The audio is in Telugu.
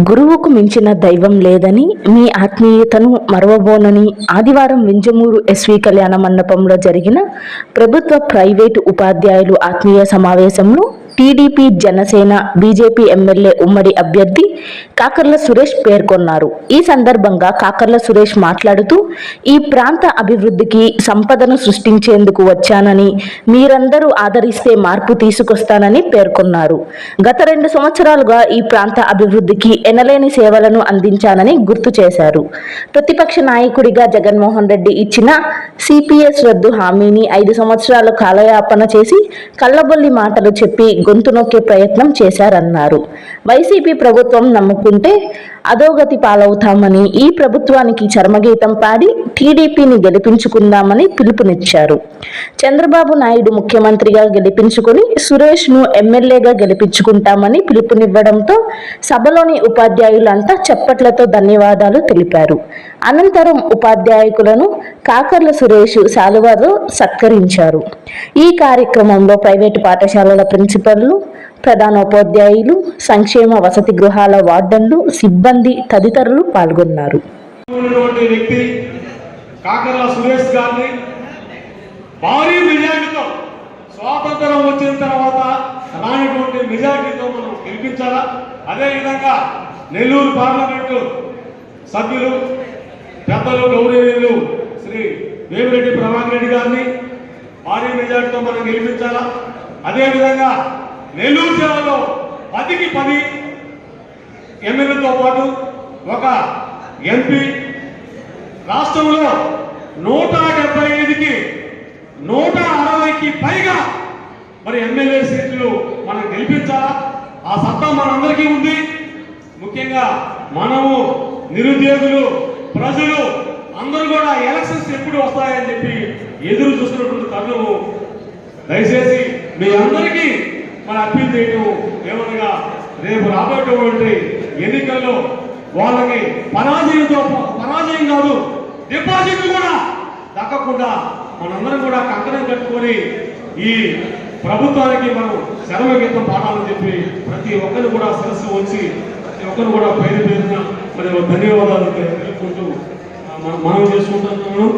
గురువుకు మించిన దైవం లేదని మీ ఆత్మీయతను మరవబోనని ఆదివారం వింజమూరు ఎస్వి కళ్యాణ మండపంలో జరిగిన ప్రభుత్వ ప్రైవేటు ఉపాధ్యాయులు ఆత్మీయ సమావేశంలో టీడీపీ జనసేన బీజేపీ ఎమ్మెల్యే ఉమ్మడి అభ్యర్థి కాకర్ల సురేష్ పేర్కొన్నారు. ఈ సందర్భంగా కాకర్ల సురేష్ మాట్లాడుతూ ఈ ప్రాంత అభివృద్ధికి సంపదను సృష్టించేందుకు వచ్చానని మీరందరూ ఆదరిస్తే మార్పు తీసుకొస్తానని పేర్కొన్నారు. గత రెండు సంవత్సరాలుగా ఈ ప్రాంత అభివృద్ధికి ఎనలేని సేవలను అందించానని గుర్తు చేశారు. ప్రతిపక్ష నాయకుడిగా జగన్మోహన్ రెడ్డి ఇచ్చిన సిపిఎస్ రద్దు హామీని ఐదు సంవత్సరాలు కాలయాపన చేసి కళ్ళబొల్లి మాటలు చెప్పి గొంతు నొక్కే ప్రయత్నం చేశారన్నారు. వైసీపీ ప్రభుత్వం నమ్ముకుంటే అధోగతి పాలవుతామని ఈ ప్రభుత్వానికి చర్మగీతం పాడి టీడీపీని గెలిపించుకుందామని పిలుపునిచ్చారు. చంద్రబాబు నాయుడు ముఖ్యమంత్రిగా గెలిపించుకుని సురేష్ను ఎమ్మెల్యేగా గెలిపించుకుంటామని పిలుపునివ్వడంతో సభలోని ఉపాధ్యాయులంతా చప్పట్లతో ధన్యవాదాలు తెలిపారు. అనంతరం ఉపాధ్యాయుకులను కాకర్ల సురేష్ శాలువారు సత్కరించారు. ఈ కార్యక్రమంలో ప్రైవేటు పాఠశాలల ప్రిన్సిపల్లు ప్రధానోపాధ్యాయులు సంక్షేమ వసతి గృహాల వార్డన్లు సిబ్బంది తదితరులు పాల్గొన్నారు. కాకర్ల సురేష్ గారిని భారీ మెజార్టీతో స్వాతంత్రం వచ్చిన తర్వాత రానటువంటి మెజార్టీతో మనం గెలిపించాలా? అదేవిధంగా నెల్లూరు పార్లమెంటు సభ్యులు పెద్దలు గౌరవీయులు శ్రీ వేమిరెడ్డి ప్రభాకర్ రెడ్డి గారిని భారీ మెజార్టీతో మనం గెలిపించాలా? అదేవిధంగా నెల్లూరు జిల్లాలో పదికి పది ఎమ్మెల్యేతో పాటు ఒక ఎంపీ రాష్ట్రంలో నూట డెబ్బై ఐదుకి నూట అరవైకి పైగా మరి ఎమ్మెల్యే సీట్లు మనం గెలిపించాలా? ఆ సత్తా మనందరికీ ఉంది. ముఖ్యంగా మనము నిరుద్యోగులు ప్రజలు అందరూ ఎప్పుడు వస్తాయని చెప్పి ఎదురు చూస్తున్నటువంటి తరుణము దయచేసి మీ అందరికీ మన అప్పీల్ చేయటం ఏమనగా రేపు రాబోయేటువంటి ఎన్నికల్లో వాళ్ళకి పరాజయంతో పరాజయం కాదు డిపాజిట్ కూడా దక్కకుండా మనందరం కూడా కంకణం కట్టుకొని ఈ ప్రభుత్వానికి మనం శరమ గీతం పాడాలని చెప్పి ప్రతి ఒక్కరు కూడా శిరస్సు వచ్చి ప్రతి ఒక్కరు కూడా పేరు పేరున మరి ధన్యవాదాలు తెలుపుకుంటూ మనం చేసుకుంటాం మనం?